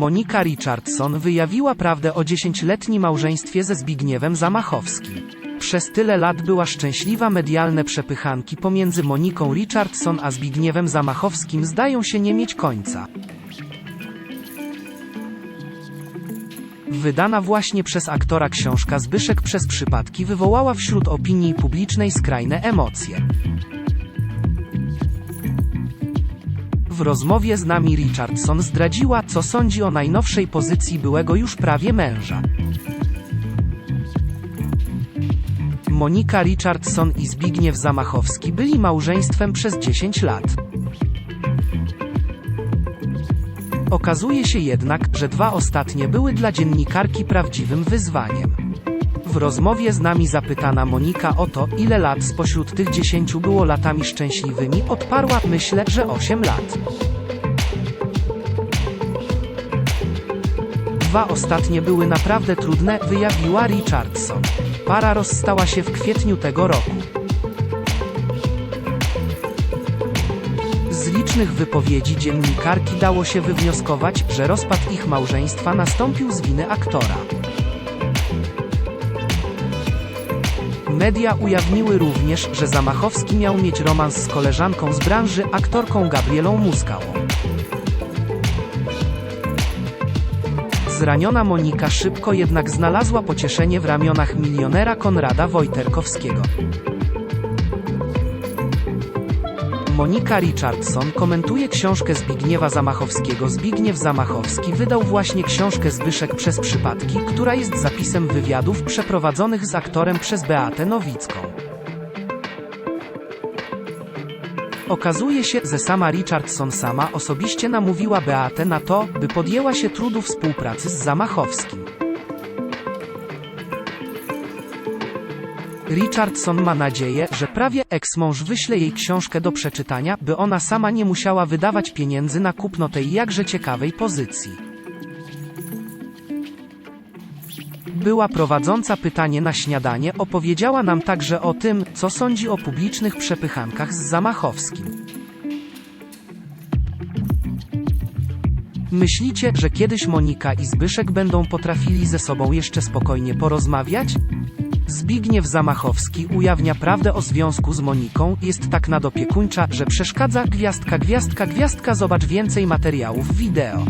Monika Richardson wyjawiła prawdę o dziesięcioletnim małżeństwie ze Zbigniewem Zamachowskim. Przez tyle lat była szczęśliwa medialne przepychanki pomiędzy Moniką Richardson a Zbigniewem Zamachowskim zdają się nie mieć końca. Wydana właśnie przez aktora książka Zbyszek przez przypadki wywołała wśród opinii publicznej skrajne emocje. W rozmowie z nami Richardson zdradziła, co sądzi o najnowszej pozycji byłego już prawie męża. Monika Richardson i Zbigniew Zamachowski byli małżeństwem przez 10 lat. Okazuje się jednak, że dwa ostatnie były dla dziennikarki prawdziwym wyzwaniem. W rozmowie z nami zapytana Monika o to, ile lat spośród tych dziesięciu było latami szczęśliwymi, odparła, myślę, że 8 lat. Dwa ostatnie były naprawdę trudne, wyjawiła Richardson. Para rozstała się w kwietniu tego roku. Z licznych wypowiedzi dziennikarki dało się wywnioskować, że rozpad ich małżeństwa nastąpił z winy aktora. Media ujawniły również, że Zamachowski miał mieć romans z koleżanką z branży, aktorką Gabrielą Muskałą. Zraniona Monika szybko jednak znalazła pocieszenie w ramionach milionera Konrada Wojterkowskiego. Monika Richardson komentuje książkę Zbigniewa Zamachowskiego. Zbigniew Zamachowski wydał właśnie książkę Zbyszek przez przypadki, która jest zapisem wywiadów przeprowadzonych z aktorem przez Beatę Nowicką. Okazuje się, że sama Richardson sama osobiście namówiła Beatę na to, by podjęła się trudu współpracy z Zamachowskim. Richardson ma nadzieję, że prawie ex-mąż wyśle jej książkę do przeczytania, by ona sama nie musiała wydawać pieniędzy na kupno tej jakże ciekawej pozycji. Była prowadząca pytanie na śniadanie, opowiedziała nam także o tym, co sądzi o publicznych przepychankach z Zamachowskim. Myślicie, że kiedyś Monika i Zbyszek będą potrafili ze sobą jeszcze spokojnie porozmawiać? Zbigniew Zamachowski ujawnia prawdę o związku z Moniką, jest tak nadopiekuńcza, że przeszkadza. Gwiazdka gwiazdka gwiazdka. Zobacz więcej materiałów wideo.